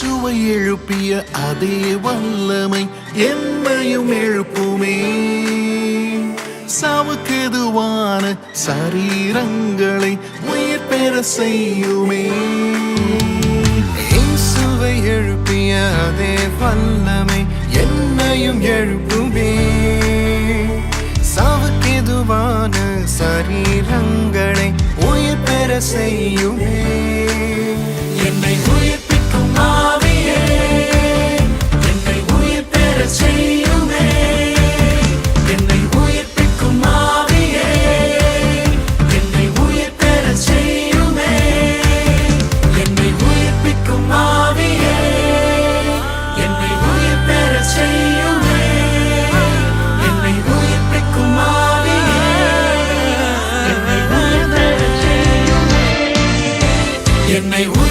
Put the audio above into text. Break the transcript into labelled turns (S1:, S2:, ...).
S1: இயேசுவை எழுப்பிய அதே வல்லமை என்னையும் எழுப்புமே. சாவுக்கெதுவான சரீரங்களை உயிர் பெற செய்யுமே.
S2: இயேசுவை எழுப்பிய அதே வல்லமை என்னையும் எழுப்புமே. சாவுக்கெதுவான சரீரங்களை உயிர் பெற செய்யுமே. it may ring.